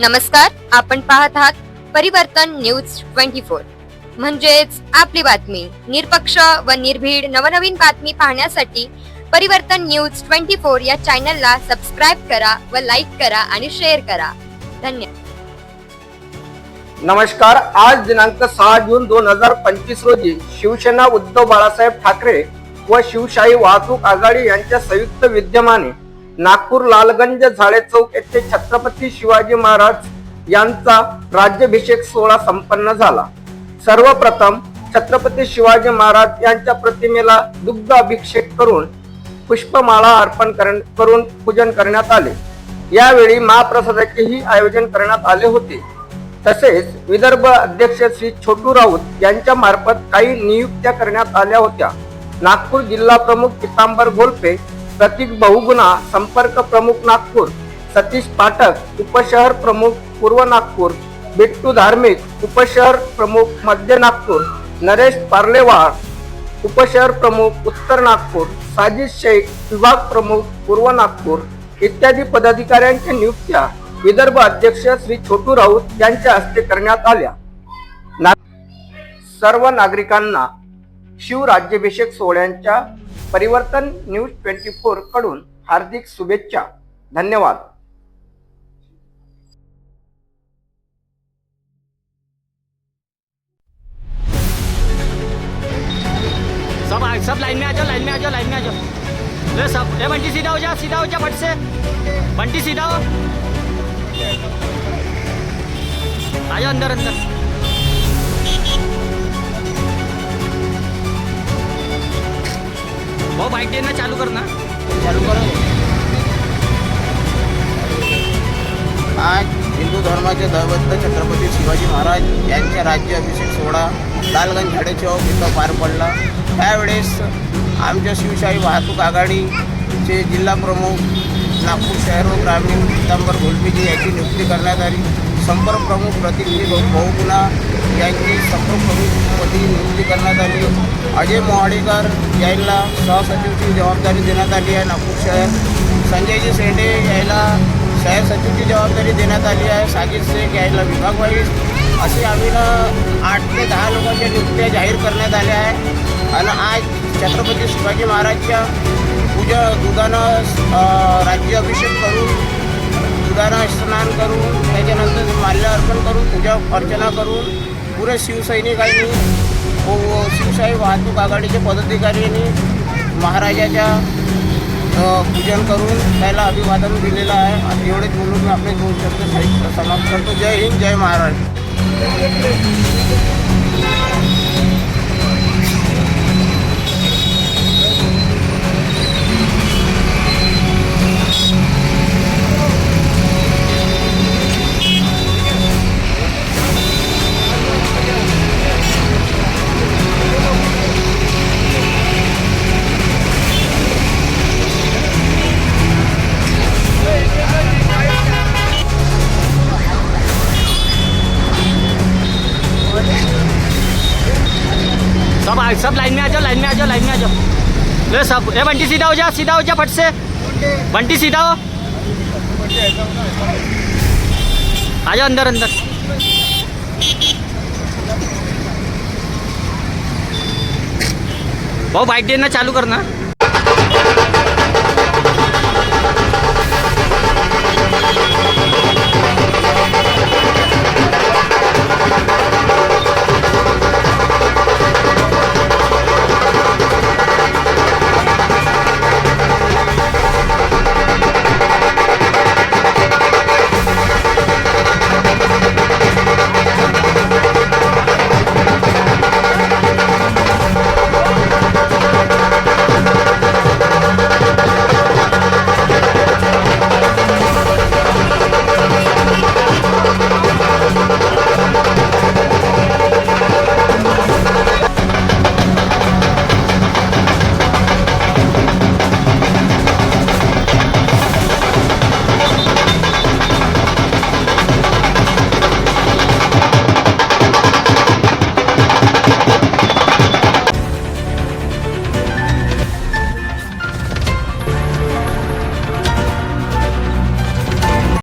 नमस्कार आपण पाहत आहात परिवर्तन न्यूज ट्वेंटी फोर. म्हणजेच आपली बातमी निरपक्ष व निर्भीड नवनवीन बातमी पाहण्यासाठी परिवर्तन न्यूज ट्वेंटी फोर या चॅनलला सबस्क्राईब करा व लाईक करा आणि शेअर करा. धन्यवाद. नमस्कार आज दिनांक सहा जून दोन हजार पंचवीस रोजी शिवसेना उद्धव बाळासाहेब ठाकरे व शिवशाही वाहतूक आघाडी यांच्या संयुक्त विद्यमाने नागपूर लालगंज झाडे चौक येथे छत्रपती शिवाजी महाराज यांचा राज्याभिषेक सोहळा संपन्न झाला. सर्वप्रथम छत्रपती शिवाजी महाराज यांच्या प्रतिमेला दुग्ध अभिषेक करून पुष्पमाळा अर्पण करून पूजन करण्यात आले. यावेळी महाप्रसादाचेही आयोजन करण्यात आले होते. तसेच विदर्भ अध्यक्ष श्री छोटू राऊत यांच्या मार्फत काही नियुक्त्या करण्यात आल्या होत्या. नागपूर जिल्हा प्रमुख पितांबर गोल्फे प्रतीक बहुगुणा संपर्क प्रमुख नागपूर. सतीश पाठक उपशहर प्रमुख पूर्व नागपूर. बिट्टू धार्मिक उपशहर प्रमुख मध्य नागपूर. नरेश पार्लेवार उपशहर प्रमुख उत्तर नागपूर. साजिद शेख विभाग प्रमुख पूर्व नागपूर. इत्यादी पदाधिकाऱ्यांच्या नियुक्त्या विदर्भ अध्यक्ष श्री छोटू राऊत यांच्या हस्ते करण्यात आल्या. ना- सर्व नागरिकांना शिवराज्याभिषेक सोहळ्यांच्या परिवर्तन न्यूज ट्वेंटी फोरकडून हार्दिक शुभेच्छा. धन्यवाद. सब आ- सब लाइन में आ जाओ लाइन में आ जाओ लाइन में आ जाओ। ले सब ले बंटी सीधा हो जा सीधा हो जा फट से। बंटी सीधा हो। आ जाओ अंदर अंदर। वो बाइक देना चालू करना चालू करो. आज हिंदू धर्माचे दैवत छत्रपती शिवाजी महाराज यांच्या राज्य अभिषेक सोहळा लालगंज झाडे चौक इथं पार पडला. त्यावेळेस आमच्या शिवशाही वाहतूक आघाडीचे जिल्हा प्रमुख नागपूर शहर व ग्रामीण पितांबर घोलपीजी यांची नियुक्ती करण्यात आली. संपर्क प्रमुख प्रतिनिधी बहुगुणा यांची संपर्क प्रमुखपदी नियुक्ती करण्यात आली. अजय मोहाडेकर यांना सहसचिवची जबाबदारी देण्यात आली आहे नागपूर शहर. संजयजी शेंडे यायला शहर सचिवची जबाबदारी देण्यात आली आहे साजिद शेख यायला विभाग वाईज. असे आम्ही आठ ते दहा लोकांच्या नियुक्त्या जाहीर करण्यात आल्या आहे आणि आज छत्रपती शिवाजी महाराजच्या पूजा दुधानं राज्याभिषेक राज्य अभिषेक करून दुधानं स्नान करून पूजा अर्चना करून पुरे शिवसैनिकांनी व शिवशाही वाहतूक आघाडीचे पदाधिकाऱ्यांनी महाराजाच्या पूजन करून त्याला अभिवादन दिलेलं आहे. आणि एवढेच बोलून मी आपले दोन शब्द साहित्य समाप्त करतो. जय हिंद जय महाराज सब आ- सब लाइन में आ जाओ, लाइन में आ जाओ, लाइन में आ जाओ। ले सब, ए, बंटी, सीधा हो जा, सीधा हो जा फट से। बंटी, सीधा हो। आ जाओ अंदर अंदर। भाई बाइक देना, चालू करना।